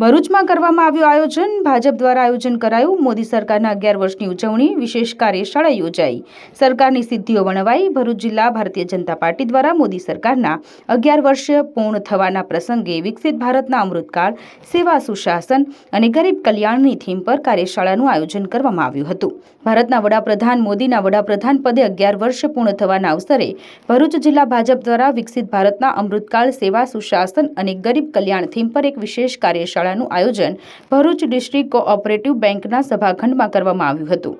ભરૂચમાં કરવામાં આવ્યું આયોજન. ભાજપ દ્વારા આયોજન કરાયું. મોદી સરકારના અગિયાર વર્ષની ઉજવણી વિશેષ કાર્યશાળા યોજાઈ. સરકારની સિદ્ધિઓ વણવાઈ ભરૂચ જિલ્લા ભારતીય જનતા પાર્ટી દ્વારા મોદી સરકારના અગિયાર વર્ષ પૂર્ણ થવાના પ્રસંગે વિકસિત ભારતના અમૃતકાળ, સેવા સુશાસન અને ગરીબ કલ્યાણની થીમ પર કાર્યશાળાનું આયોજન કરવામાં આવ્યું હતું. ભારતના વડાપ્રધાન મોદીના વડાપ્રધાન પદે અગિયાર વર્ષ પૂર્ણ થવાના અવસરે ભરૂચ જિલ્લા ભાજપ દ્વારા વિકસિત ભારતના અમૃતકાળ, સેવા સુશાસન અને ગરીબ કલ્યાણ થીમ પર એક વિશેષ કાર્યશાળાનું આયોજન ભરૂચ ડિસ્ટ્રિક્ટ કોઓપરેટિવ બેંકના સભાખંડમાં કરવામાં આવ્યું હતું.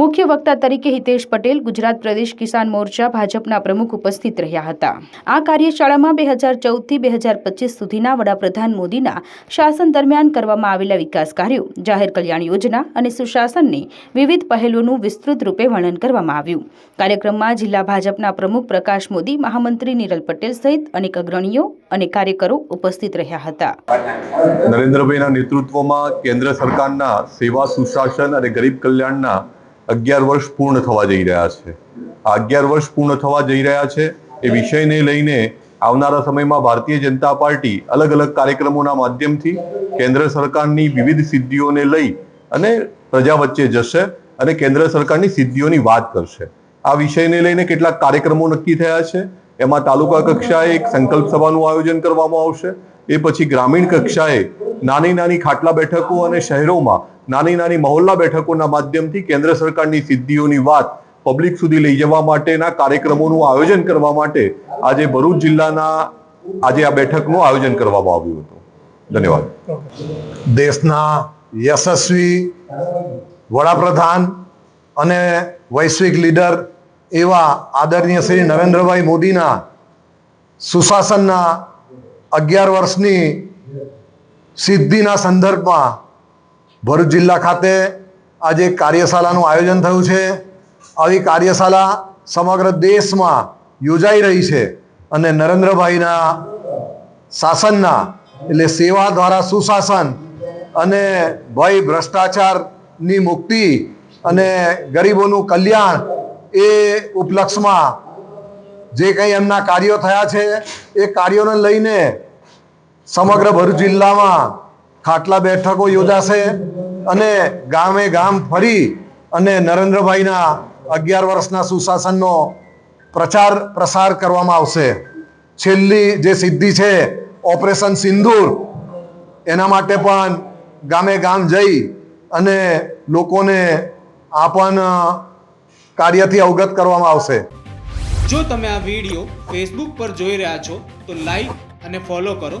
મુખ્ય વક્તા તરીકે હિતેશ પટેલ, ગુજરાત પ્રદેશ કિસાન મોરચા ભાજપના પ્રમુખ ઉપસ્થિત રહ્યા હતા. આ કાર્યશાળામાં બે હજાર ચૌદથી બે હજાર પચીસ સુધીના વડાપ્રધાન મોદીના શાસન દરમિયાન કરવામાં આવેલા વિકાસ કાર્યો, જાહેર કલ્યાણ યોજના અને સુશાસનની વિવિધ પહેલોનું વિસ્તૃત રૂપે વર્ણન કરવામાં આવ્યું. કાર્યક્રમમાં જિલ્લા ભાજપના પ્રમુખ પ્રકાશ મોદી, મહામંત્રી નિરલ પટેલ સહિત અનેક અગ્રણીઓ અને કાર્યકરો ઉપસ્થિત રહ્યા હતા. નરેન્દ્રભાઈના નેતૃત્વમાં કેન્દ્ર સરકારના સેવા સુશાસન અને ગરીબ કલ્યાણના અગિયાર વર્ષ પૂર્ણ થવા જઈ રહ્યા છે. આ અગિયાર વર્ષ પૂર્ણ થવા જઈ રહ્યા છે એ વિષયને લઈને આવનારા સમયમાં ભારતીય જનતા પાર્ટી અલગ અલગ કાર્યક્રમોના માધ્યમથી કેન્દ્ર સરકારની વિવિધ સિદ્ધિઓને લઈ અને પ્રજા વચ્ચે જશે અને કેન્દ્ર સરકારની સિદ્ધિઓની વાત કરશે. આ વિષયને લઈને કેટલાક કાર્યક્રમો નક્કી થયા છે. એમાં તાલુકા કક્ષાએ એક સંકલ્પ સભાનું આયોજન કરવામાં આવશે. એ પછી ગ્રામીણ કક્ષાએ નાની નાની ખાટલા બેઠકો અને શહેરોમાં નાની નાની મહોલ્લા બેઠકોના માધ્યમથી કેન્દ્ર સરકારની સિદ્ધિઓની વાત પબ્લિક સુધી લઈ જવા માટેના કાર્યક્રમોનું આયોજન કરવા માટે આજે ભરૂચ જિલ્લાના આજે આ બેઠકનું આયોજન કરવામાં આવ્યું હતું. ધન્યવાદ. દેશના યશસ્વી વડાપ્રધાન અને વૈશ્વિક લીડર એવા આદરણીય શ્રી નરેન્દ્રભાઈ મોદીના સુશાસનના અગિયાર વર્ષની સિદ્ધિના સંદર્ભમાં ભરૂચ જિલ્લા ખાતે આજે કાર્યશાળાનું આયોજન થયું છે. આવી કાર્યશાળા સમગ્ર દેશમાં યોજાઈ રહી છે અને નરેન્દ્રભાઈના શાસનના એટલે સેવા દ્વારા સુશાસન અને ભય, ભ્રષ્ટાચારની મુક્તિ અને ગરીબોનું કલ્યાણ એ ઉપલક્ષમાં જે કંઈ એમના કાર્યો થયા છે, એ કાર્યોને લઈને સમગ્ર ભરૂચ જિલ્લામાં ખાટલા બેઠકો યોજાશે અને ગામે ગામ ફરી અને નરેન્દ્રભાઈના અગિયાર વર્ષના સુશાસનનો પ્રચાર પ્રસાર કરવામાં આવશે. છેલ્લી જે સિદ્ધિ છે, ઓપરેશન સિંદૂર, એના માટે પણ ગામે ગામ જઈ અને લોકોને આ પણ કાર્યથી અવગત કરવામાં આવશે. જો તમે આ વીડિયો ફેસબુક પર જોઈ રહ્યા છો, તો લાઈક અને ફોલો કરો.